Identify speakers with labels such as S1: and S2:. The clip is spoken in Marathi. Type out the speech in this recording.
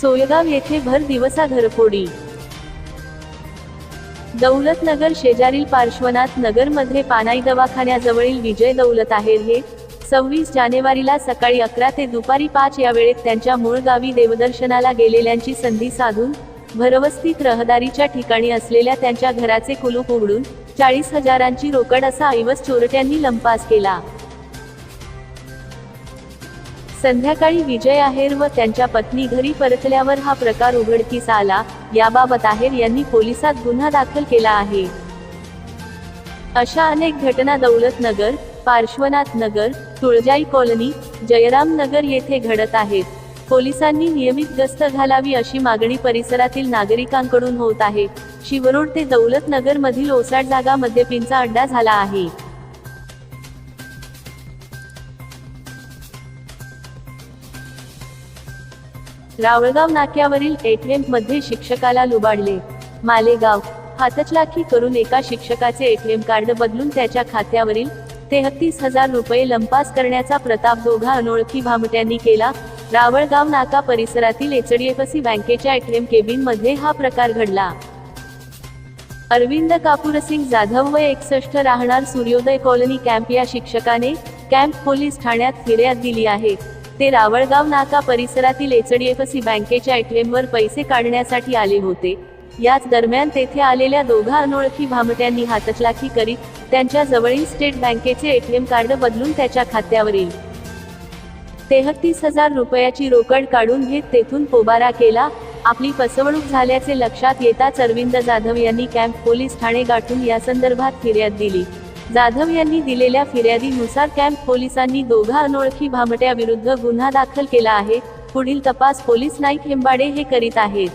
S1: सोयगाव येथे भर दिवसा घरफोडी. दौलतनगर शेजारील पार्श्वनाथ नगरमध्ये पानाई दवाखान्याजवळील विजय दौलत आहेर हे सव्वीस जानेवारीला सकाळी अकरा ते दुपारी पाच या वेळेत त्यांच्या मूळ गावी देवदर्शनाला गेलेल्यांची संधी साधून भरवस्तीत रहदारीच्या ठिकाणी असलेल्या त्यांच्या घराचे कुलूप उघडून चाळीस हजारांची रोकड असा ऐवज चोरट्यांनी लंपास केला. संध्याकाळी विजय आहेर व त्यांच्या पत्नी घरी परतल्यावर हा प्रकार उघडकीस आला. याबाबत आहेर यांनी पोलिसात गुन्हा दाखल केला आहे. अशा अनेक घटना दौलत नगर पार्श्वनाथ नगर तुळजाई कॉलनी जयराम नगर येथे घडत आहेत. पोलिसांनी नियमित गस्त घालावी अशी मागणी परिसरातील नागरिकांकडून होत आहे. शिवरोड ते दौलत नगर मधील ओसाड जागा मद्यपींचा अड्डा झाला आहे. रावळगाव नाक्यावरील एटीएममध्ये शिक्षकाला लुबाडले. मालेगाव. हातचलाखी करून एका शिक्षकाचे एटीएम कार्ड बदलून त्याच्या खात्यावरील तेहतीस हजार रुपये लंपास करण्याचा प्रताप दोघा अनोळखी भामट्यांनी केला. रावळगाव नाका परिसरातील एचडीएफसी बँकेच्या एटीएम केबिनमध्ये हा प्रकार घडला. अरविंद कापूरसिंग जाधव व एकसष्ट राहणार सूर्योदय कॉलनी कॅम्प या शिक्षकाने कॅम्प पोलीस ठाण्यात फिर्याद दिली आहे. ते रावळगाव नाका परिसरातील एचडीएफसी बँकेच्या एटीएमवर पैसे काढण्यासाठी आले होते. याच दरम्यान तेथे आलेल्या दोघा अनोळखी भामट्यांनी हातचलाखी करीत त्यांच्या जवळील स्टेट बँकेचे एटीएम कार्ड बदलून त्याच्या खात्यावरील तेहतीस हजार रुपयाची रोकड काढून घेत तेथून पोबारा केला. आपली फसवणूक झाल्याचे लक्षात येताच अरविंद जाधव यांनी कॅम्प पोलीस ठाणे गाठून यासंदर्भात फिर्याद दिली. जाधव यांनी दिलेल्या फिर्यादीनुसार कॅम्प पोलिसांनी दोघा अनोळखी भामट्या विरुद्ध गुन्हा दाखल केला आहे. पुढील तपास पोलीस नाईक हेंबाडे हे करीत आहेत.